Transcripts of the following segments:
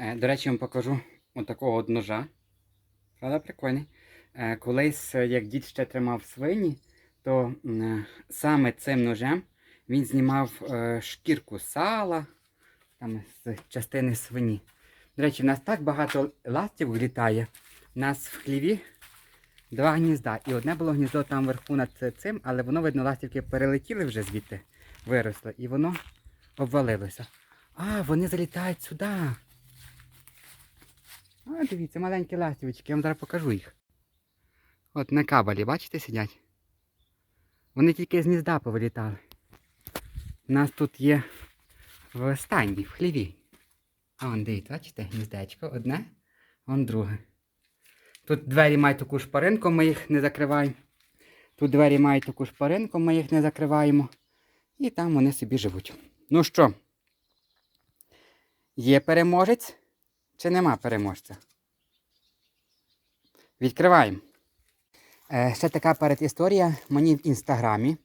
Е, До речі, я вам покажу отакого от ножа. Правда, прикольний. Е, Колись, е, як дід ще тримав свині, то саме цим ножем він знімав шкірку сала там, з частини свині. До речі, в нас так багато ластів літає. У нас в хліві два гнізда. І одне було гніздо там вверху над цим, але воно, видно, ластівки перелетіли вже звідти, виросли, і воно обвалилося. А, вони залітають сюди. А, дивіться, маленькі ластівочки, я вам зараз покажу їх. От на кабелі, бачите, сидять? Вони тільки з гнізда повилітали. У нас тут є в стайні, в хліві. А вон дивіться, бачите, гніздечко одне, вон друге. Тут двері мають таку шпаринку, ми їх не закриваємо. Тут двері мають таку шпаринку, ми їх не закриваємо. І там вони собі живуть. Ну що, є переможець чи нема переможця? Відкриваємо. Е, ще така передісторія. Мені в інстаграмі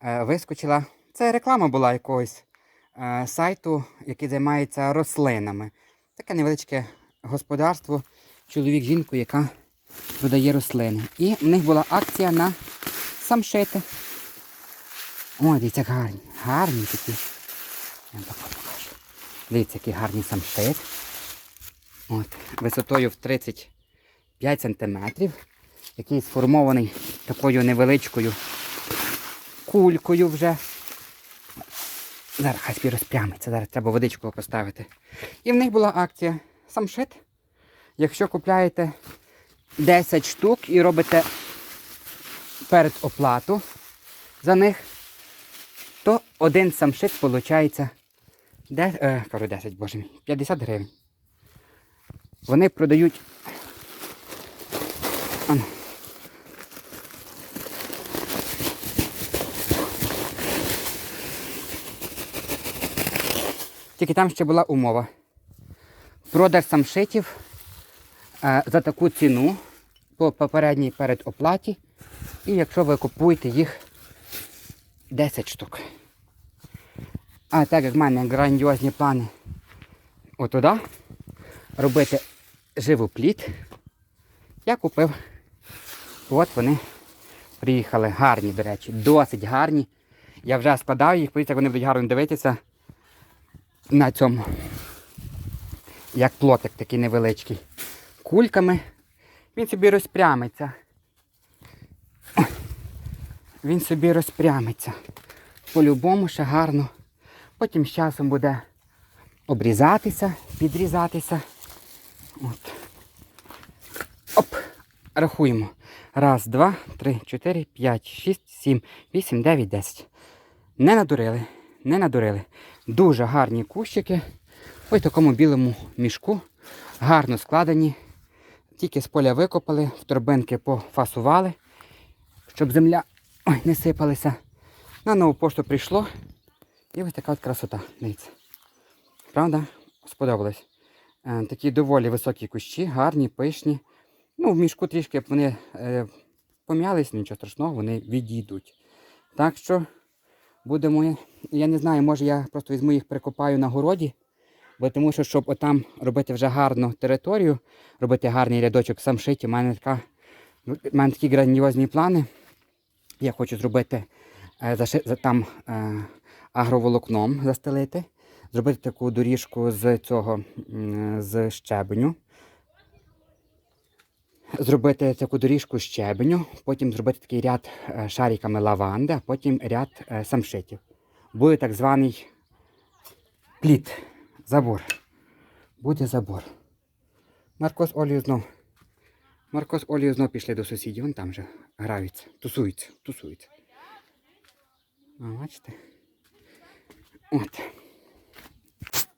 е, вискочила. Це реклама була якогось е, сайту, який займається рослинами. Таке невеличке господарство, чоловік жінку, яка продає рослини. І в них була акція на самшити. О, дивіться, гарні. Гарні такі. Я вам покажу. Дивіться, який гарний самшит. От, висотою в 35 сантиметрів, який сформований такою невеличкою кулькою вже. Зараз хай собі розпрямиться, зараз треба водичку поставити. І в них була акція самшит. Якщо купляєте 10 штук і робите передоплату за них, то один самшит виходить де, е, кажу 10, боже мій, 50 гривень. Вони продають. Тільки там ще була умова. Продаж самшитів е, за таку ціну по попередній передоплаті. І якщо ви купуєте їх 10 штук. А так як в мене грандіозні плани отуди робити живопліт, я купив. От вони приїхали. Гарні, до речі, досить гарні. Я вже складав їх, подивіться, як вони будуть гарно дивитися на цьому. Як плотик такий невеличкий. Кульками. Він собі розпрямиться. Він собі розпрямиться. По-любому ще гарно. Потім з часом буде обрізатися, підрізатися. От. Оп! Рахуємо. Раз, два, три, чотири, п'ять, шість, сім, вісім, дев'ять, десять. Не надурили. Не надурили. Дуже гарні кущики. Ось в такому білому мішку. Гарно складені. Тільки з поля викопали, в торбинки пофасували, щоб земля ой, не сипалася. На нову пошту прийшло. І ось така от красота. Дивіться. Правда? Сподобалось. Е, такі доволі високі кущі, гарні, пишні. Ну, в мішку трішки вони е, пом'ялись, нічого страшного, вони відійдуть. Так що будемо, я не знаю, може я просто візьму їх прикопаю на городі, бо тому що, щоб отам робити вже гарну територію, робити гарний рядочок самшиті, у мене така, ну, у мене такі грандіозні плани. Я хочу зробити е, за- там агроволокном застелити, зробити таку доріжку з цього з щебеню. Зробити таку доріжку щебеню, потім зробити такий ряд е, шариками лаванди, а потім ряд е, самшитів. Буде так званий пліт, забор. Буде забор. Марко з Олею знов. Марко з Олею знов пішли до сусідів, вон там же граються, тусуються, тусуються. А, бачите? От.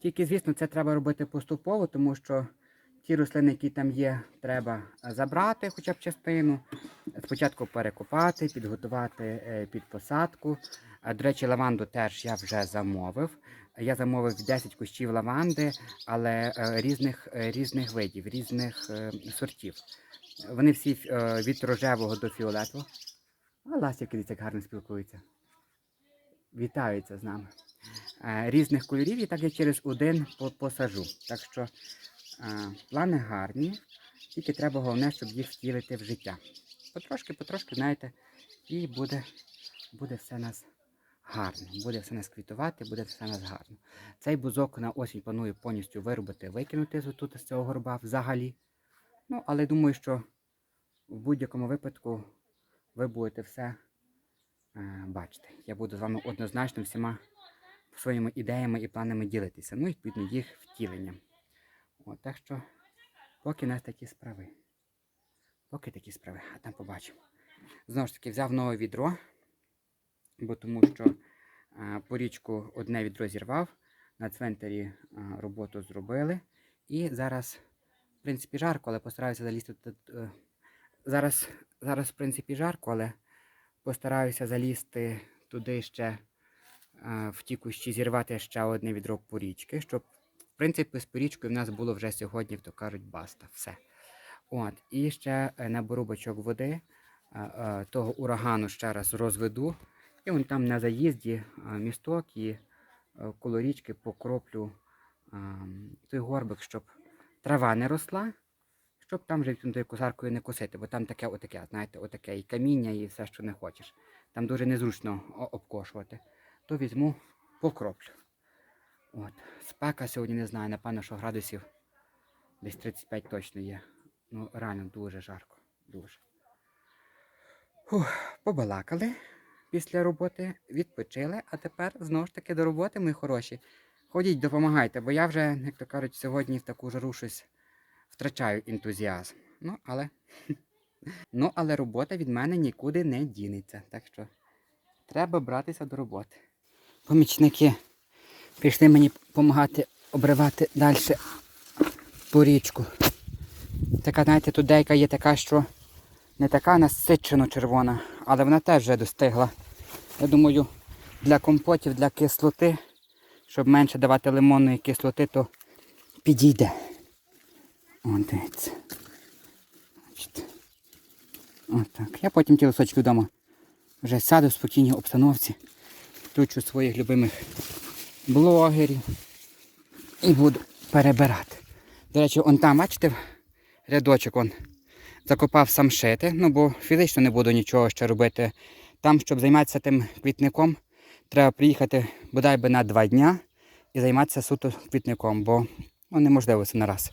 Тільки, звісно, це треба робити поступово, тому що ті рослини, які там є, треба забрати хоча б частину. Спочатку перекопати, підготувати е, під посадку. До речі, лаванду теж я вже замовив. Я замовив 10 кущів лаванди, але е, різних, е, різних видів, різних сортів. Вони всі від рожевого до фіолетового. А ластівки дивіться, як гарно спілкуються. Вітаються з нами. Е, Різних кольорів і так я через один посажу. Так що Е, Плани гарні, тільки треба головне, щоб їх втілити в життя. Потрошки, потрошки, знаєте, і буде, буде все нас гарно. Буде все нас квітувати, буде все нас гарно. Цей бузок на осінь планую повністю вирубати, викинути тут з цього горба взагалі. Ну, але думаю, що в будь-якому випадку ви будете все е, бачити. Я буду з вами однозначно всіма своїми ідеями і планами ділитися. Ну і відповідно їх втіленням. От, так що, поки нас такі справи. Поки такі справи, а там побачимо. Знову ж таки, взяв нове відро, бо тому що е, по річку одне відро зірвав, на цвинтарі е, роботу зробили. І зараз, в принципі, жарко, але постараюся залізти. е, Зараз, зараз, в принципі, жарко, але постараюся залізти туди ще в ті кущі, зірвати ще одне відро порічки, щоб, в принципі, з порічкою в нас було вже сьогодні, то кажуть, баста. Все. От, і ще е, наберу бачок води, е, е, того урагану ще раз розведу. І вон там на заїзді е, місток і е, коло річки покроплю е, той горбик, щоб трава не росла, щоб там вже тою косаркою не косити, бо там таке, отаке, знаєте, отаке і каміння, і все, що не хочеш. Там дуже незручно обкошувати. То візьму, покроплю. От. Спека сьогодні не знаю, напевно, що градусів десь 35 точно є. Ну, реально дуже жарко. Дуже. Фух, побалакали після роботи, відпочили, а тепер знову ж таки до роботи, мої хороші. Ходіть, допомагайте, бо я вже, як то кажуть, сьогодні в таку жару щось втрачаю ентузіазм. Ну, але. Ну, але робота від мене нікуди не дінеться. Так що треба братися до роботи. Помічники прийшли мені допомагати обривати далі по річку. Така, знаєте, тут деяка є така, що не така насичено червона, але вона теж вже достигла. Я думаю, для компотів, для кислоти, щоб менше давати лимонної кислоти, то підійде. О, дивіться. Отак. Я потім ті лисочки вдома вже сяду в спокійній обстановці, включу своїх любимих блогерів і буду перебирати. До речі, он там, бачите, рядочок он закопав сам шити, ну бо фізично не буду нічого ще робити. Там, щоб займатися тим квітником, треба приїхати бодай би на два дня і займатися суто квітником, бо ну, неможливо це на раз.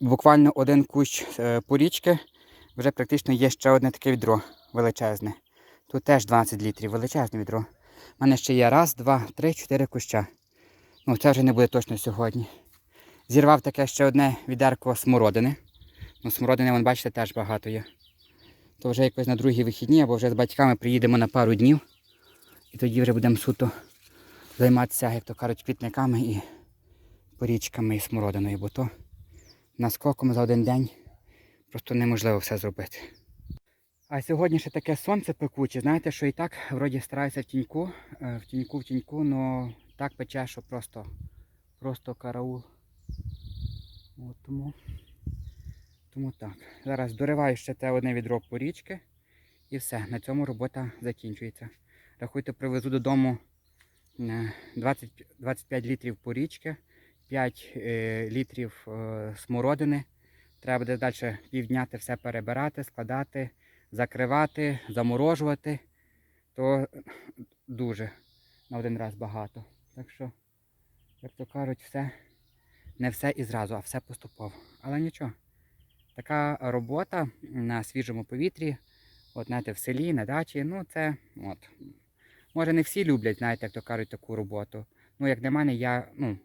Буквально один кущ е, порічки, вже практично є ще одне таке відро величезне. Тут теж 12 літрів, величезне відро. У мене ще є раз, два, три, чотири куща. Ну, це вже не буде точно сьогодні. Зірвав таке ще одне відерко смородини. Ну, смородини, вон, бачите, теж багато є. То вже якось на другі вихідні, або вже з батьками приїдемо на пару днів. І тоді вже будемо суто займатися, як то кажуть, квітниками і порічками і смородиною, бо то наскоком за один день просто неможливо все зробити. А сьогодні ще таке сонце пекуче, знаєте, що і так вроді стараюся в тіньку, е, в тіньку, в тіньку, але так пече, що просто, просто караул. От тому, тому так. Зараз дориваю ще те одне відро порічки і все. На цьому робота закінчується. Рахуйте, привезу додому е, 20, 25 літрів порічки, 5 е, літрів е, смородини. Треба буде далі півдня те все перебирати, складати, закривати, заморожувати. То дуже на один раз багато. Так що, як то кажуть, все не все і зразу, а все поступово. Але нічого. Така робота на свіжому повітрі, от знаєте, в селі, на дачі, ну це от. Може не всі люблять, знаєте, як то кажуть, таку роботу. Ну, як для мене, я, ну,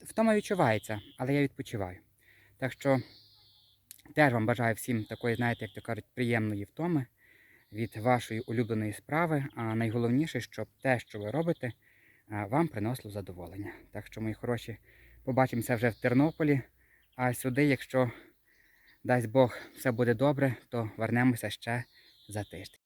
втома відчувається, але я відпочиваю. Так що теж вам бажаю всім такої, знаєте, як то кажуть, приємної втоми від вашої улюбленої справи. А найголовніше, щоб те, що ви робите, вам приносило задоволення. Так що, мої хороші, побачимося вже в Тернополі. А сюди, якщо дасть Бог, все буде добре, то вернемося ще за тиждень.